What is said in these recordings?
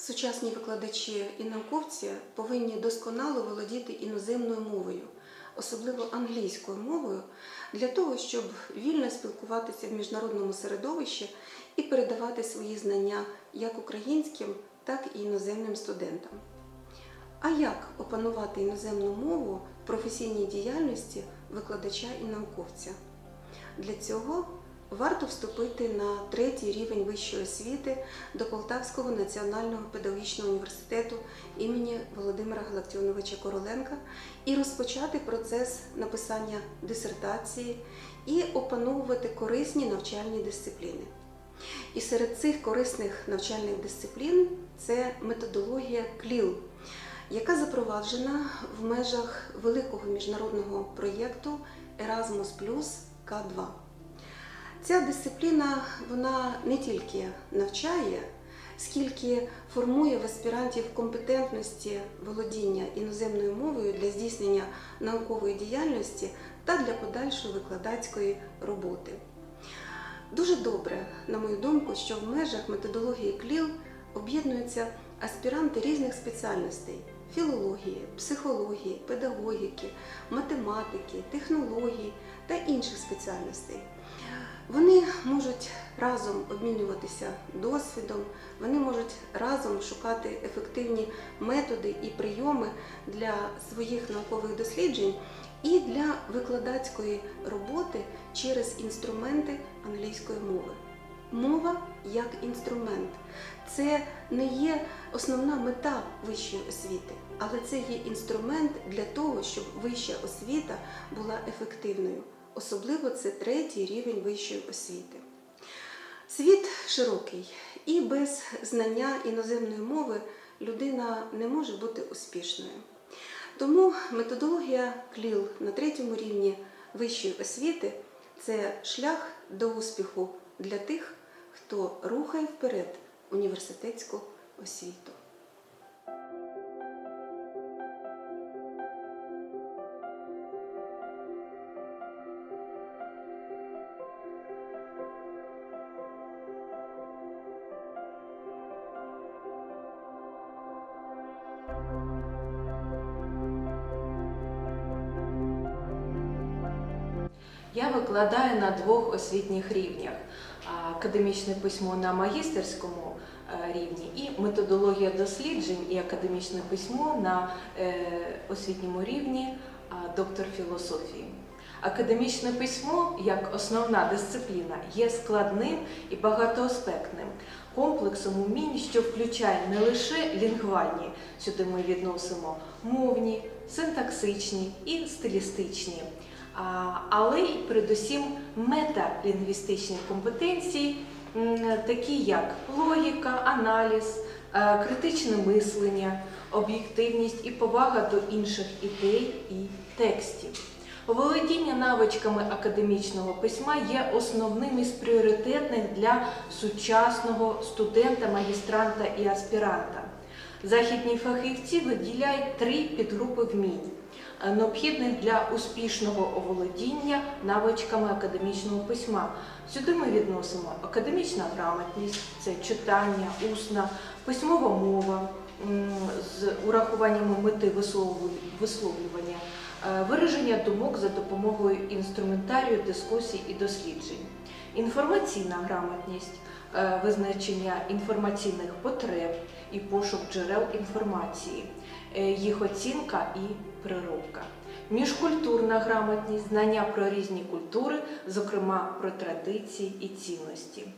Сучасні викладачі і науковці повинні досконало володіти іноземною мовою, особливо англійською мовою, для того, щоб вільно спілкуватися в міжнародному середовищі і передавати свої знання як українським, так і іноземним студентам. А як опанувати іноземну мову в професійній діяльності викладача і науковця? Для цього варто вступити на третій рівень вищої освіти до Полтавського національного педагогічного університету імені Володимира Галактіоновича Короленка і розпочати процес написання дисертації і опановувати корисні навчальні дисципліни. І серед цих корисних навчальних дисциплін це методологія КЛІЛ, яка запроваджена в межах великого міжнародного проєкту Erasmus К2. Ця дисципліна вона не тільки навчає, скільки формує в аспірантів компетентності володіння іноземною мовою для здійснення наукової діяльності та для подальшої викладацької роботи. Дуже добре, на мою думку, що в межах методології КЛІЛ об'єднуються аспіранти різних спеціальностей філології, психології, педагогіки, математики, технології та інших спеціальностей. Вони можуть разом обмінюватися досвідом, вони можуть разом шукати ефективні методи і прийоми для своїх наукових досліджень і для викладацької роботи через інструменти англійської мови. Мова як інструмент це не є основна мета вищої освіти, але це є інструмент для того, щоб вища освіта була ефективною. Особливо це третій рівень вищої освіти. Світ широкий, і без знання іноземної мови людина не може бути успішною. Тому методологія КЛІЛ на третьому рівні вищої освіти це шлях до успіху для тих, хто рухає вперед університетську освіту. Я викладаю на двох освітніх рівнях: академічне письмо на магістерському е, рівні і методологія досліджень і академічне письмо на е, освітньому рівні доктор філософії. Академічне письмо як основна дисципліна є складним і багатоаспектним комплексом умінь, що включає не лише лінгвальні, сюди ми відносимо мовні, синтаксичні і стилістичні, але й передусім металінгвістичні компетенції, такі як логіка, аналіз, е, критичне мислення, об'єктивність і повага до інших ідей і текстів. Володіння навичками академічного письма є основним із пріоритетних для сучасного студента, магістранта і аспіранта. Західні фахівці виділяють три підгрупи вмінь, необхідних для успішного оволодіння навичками академічного письма. Сюди ми відносимо академічна грамотність, це читання, усна, письмова мова з урахуванням мети висловлювання, е, вираження думок за допомогою інструментарію, дискусій і досліджень, інформаційна грамотність, е, визначення інформаційних потреб і пошук джерел інформації, е, їх оцінка і переробка. Міжкультурна грамотність, знання про різні культури, зокрема про традиції і цінності.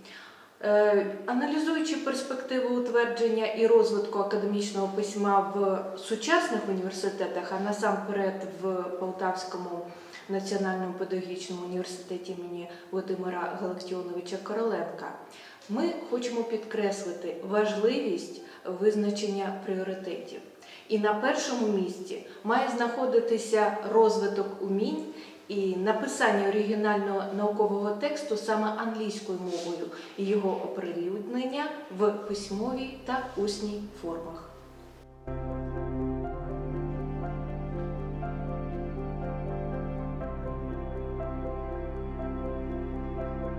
Е, Аналізуючи перспективи утвердження і розвитку академічного письма в сучасних університетах, а насамперед в Полтавському національному педагогічному університеті імені Володимира Галактіоновича Короленка, ми хочемо підкреслити важливість визначення пріоритетів. І на першому місці має знаходитися розвиток умінь і написання оригінального наукового тексту саме англійською мовою і його оприлюднення в письмовій та усній формах.